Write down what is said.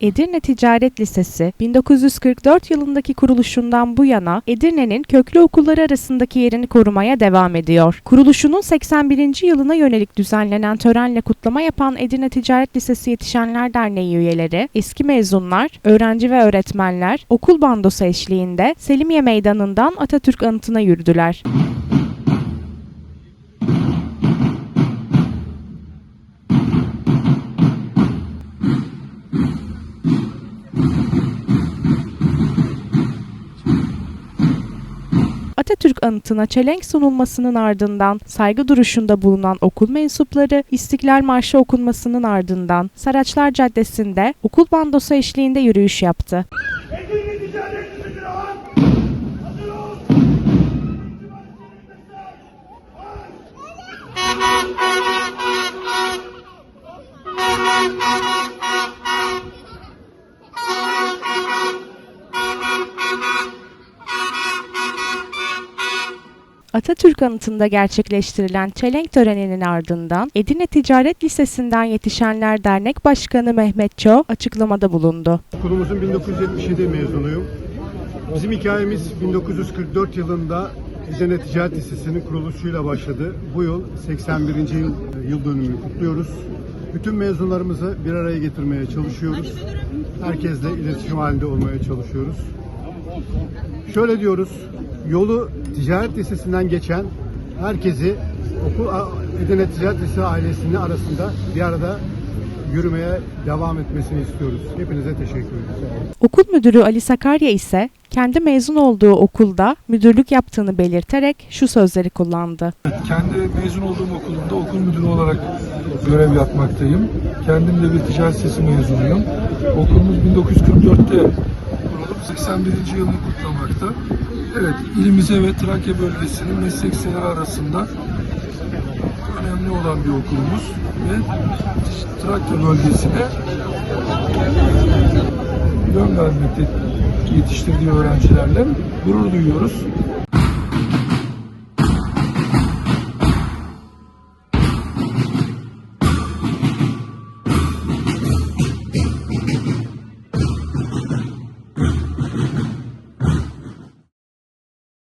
Edirne Ticaret Lisesi 1944 yılındaki kuruluşundan bu yana Edirne'nin köklü okulları arasındaki yerini korumaya devam ediyor. Kuruluşunun 81. yılına yönelik düzenlenen törenle kutlama yapan Edirne Ticaret Lisesi Yetişenler Derneği üyeleri, eski mezunlar, öğrenci ve öğretmenler okul bandosu eşliğinde Selimiye Meydanı'ndan Atatürk anıtına yürüdüler. Anıtına çelenk sunulmasının ardından saygı duruşunda bulunan okul mensupları İstiklal Marşı okunmasının ardından Saraçlar Caddesi'nde okul bandosu eşliğinde yürüyüş yaptı. Ticaret Atatürk anıtında gerçekleştirilen çelenk töreninin ardından Edirne Ticaret Lisesi'nden yetişenler Dernek Başkanı Mehmet Ço açıklamada bulundu. Okulumuzun 1977 mezunuyum. Bizim hikayemiz 1944 yılında Edirne Ticaret Lisesi'nin kuruluşuyla başladı. Bu yıl 81. yıl, yıl dönümünü kutluyoruz. Bütün mezunlarımızı bir araya getirmeye çalışıyoruz. Herkesle iletişim halinde olmaya çalışıyoruz. Şöyle diyoruz, yolu Ticaret Lisesi'nden geçen herkesi okul Edirne Ticaret Lisesi ailesinin arasında bir arada yürümeye devam etmesini istiyoruz. Hepinize teşekkür ediyoruz. Okul müdürü Ali Sakarya ise kendi mezun olduğu okulda müdürlük yaptığını belirterek şu sözleri kullandı. Kendi mezun olduğum okulumda okul müdürü olarak görev yapmaktayım. Kendim de bir ticaret sesi mezunuyum. Okulumuz 1944'te kurulup 81. yılını kutlamakta. Evet, ilimize ve Trakya bölgesinin meslek liseleri arasında önemli olan bir okulumuz ve Trakya bölgesine yön vermekte yetiştirdiği öğrencilerle gurur duyuyoruz.